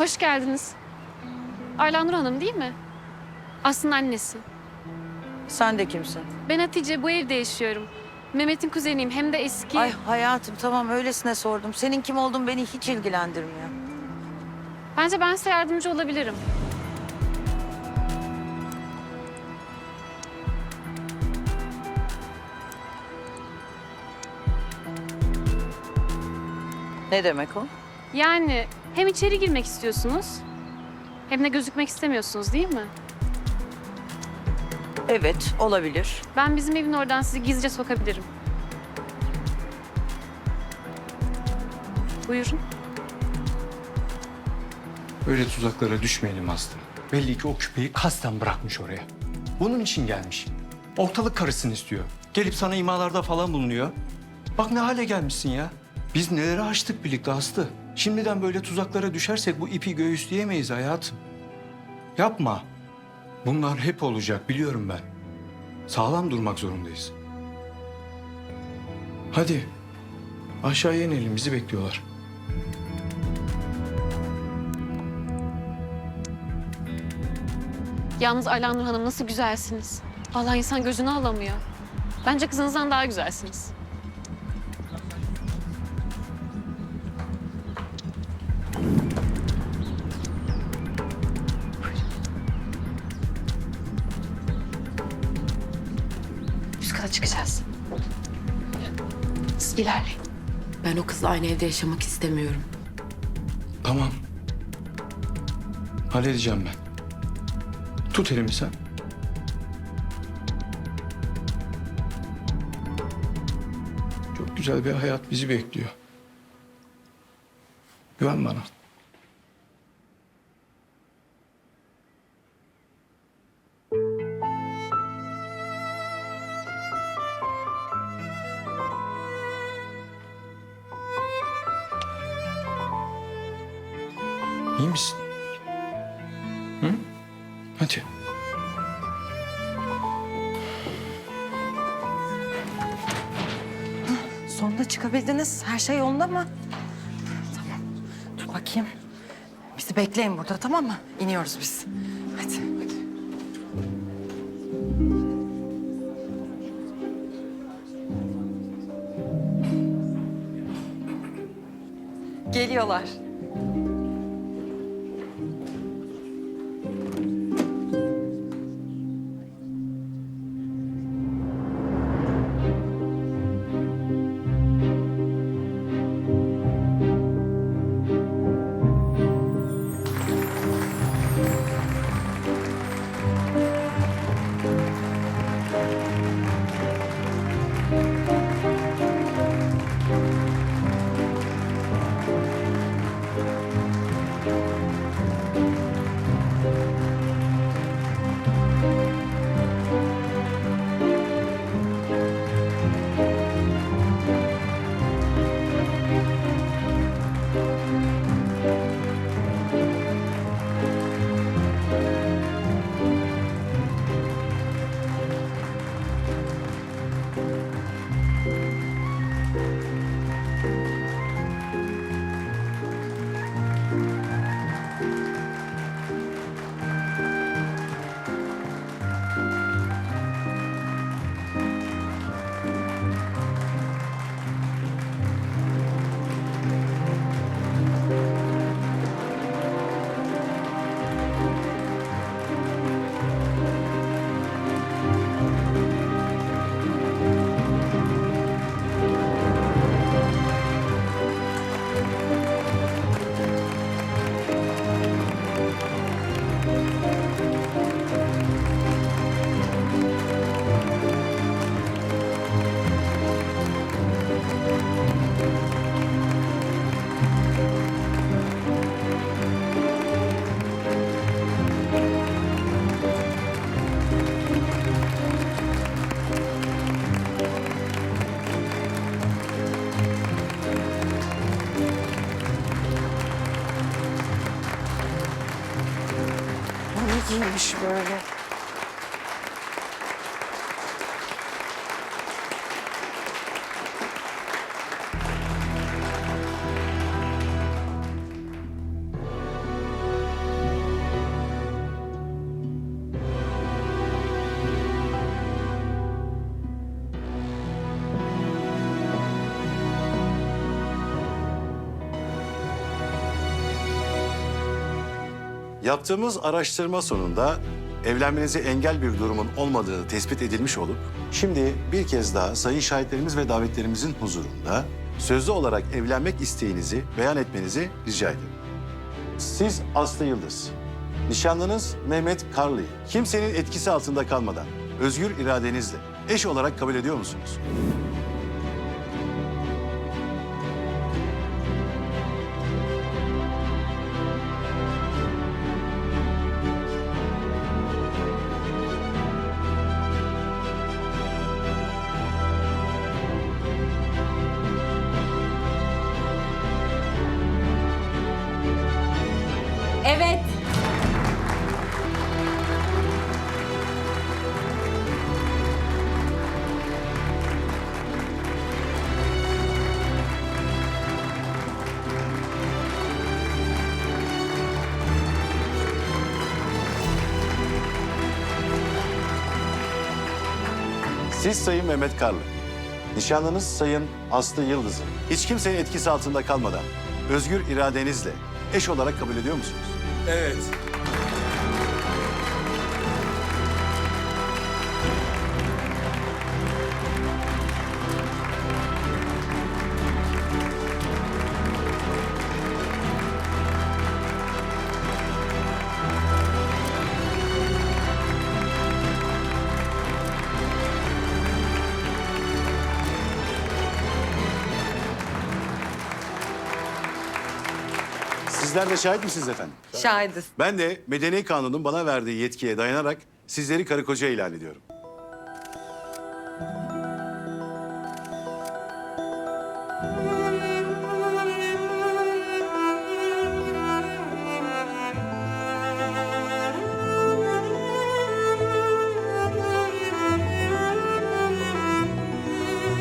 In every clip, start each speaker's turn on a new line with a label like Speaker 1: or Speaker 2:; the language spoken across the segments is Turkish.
Speaker 1: Hoş geldiniz. Ayla Nur Hanım değil mi? Aslında annesi.
Speaker 2: Sen de kimsin?
Speaker 1: Ben Hatice, bu evde yaşıyorum. Mehmet'in kuzeniyim, hem de eski...
Speaker 2: Ay hayatım tamam öylesine sordum. Senin kim olduğun beni hiç ilgilendirmiyor.
Speaker 1: Bence ben size yardımcı olabilirim.
Speaker 2: Ne demek o?
Speaker 1: Yani hem içeri girmek istiyorsunuz... ...hem de gözükmek istemiyorsunuz değil mi?
Speaker 2: Evet olabilir.
Speaker 1: Ben bizim evin oradan sizi gizlice sokabilirim. Buyurun.
Speaker 3: Böyle tuzaklara düşmeyelim Aslı. Belli ki o küpeyi kasten bırakmış oraya. Bunun için gelmiş. Ortalık karısını istiyor. Gelip sana imalarda falan bulunuyor. Bak ne hale gelmişsin ya. Biz neleri açtık birlikte Aslı. Şimdiden böyle tuzaklara düşersek bu ipi göğüsleyemeyiz hayatım. Yapma. Bunlar hep olacak biliyorum ben. Sağlam durmak zorundayız. Hadi. Aşağıya inelim bizi bekliyorlar.
Speaker 1: Yalnız Ayla Nur Hanım nasıl güzelsiniz. Allah insan gözünü alamıyor. Bence kızınızdan daha güzelsiniz. Kata çıkacağız. Siz ilerleyin.
Speaker 4: Ben o kızla aynı evde yaşamak istemiyorum.
Speaker 3: Tamam. Halledeceğim ben. Tut elimi sen. Çok güzel bir hayat bizi bekliyor. Güven bana. İyi misin? Hı? Hadi.
Speaker 2: Sonunda çıkabildiniz. Her şey yolunda mı? Tamam. Dur bakayım. Bizi bekleyin burada tamam mı? İniyoruz biz. Hadi. Geliyorlar. Giymiş böyle?
Speaker 5: Yaptığımız araştırma sonunda evlenmenize engel bir durumun olmadığı tespit edilmiş olup şimdi bir kez daha sayın şahitlerimiz ve davetlerimizin huzurunda sözlü olarak evlenmek isteğinizi beyan etmenizi rica ederim. Siz Aslı Yıldız, nişanlınız Mehmet Karlı'yı kimsenin etkisi altında kalmadan özgür iradenizle eş olarak kabul ediyor musunuz?
Speaker 6: Evet.
Speaker 5: Siz Sayın Mehmet Karlı, nişanlınız Sayın Aslı Yıldız'ı hiç kimsenin etkisi altında kalmadan özgür iradenizle eş olarak kabul ediyor musunuz?
Speaker 3: Evet.
Speaker 5: Sizler de şahit misiniz efendim?
Speaker 2: Şahidiz.
Speaker 5: Ben de Medeni Kanun'un bana verdiği yetkiye dayanarak sizleri karı koca ilan ediyorum.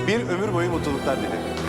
Speaker 5: Bir ömür boyu mutluluklar dilerim.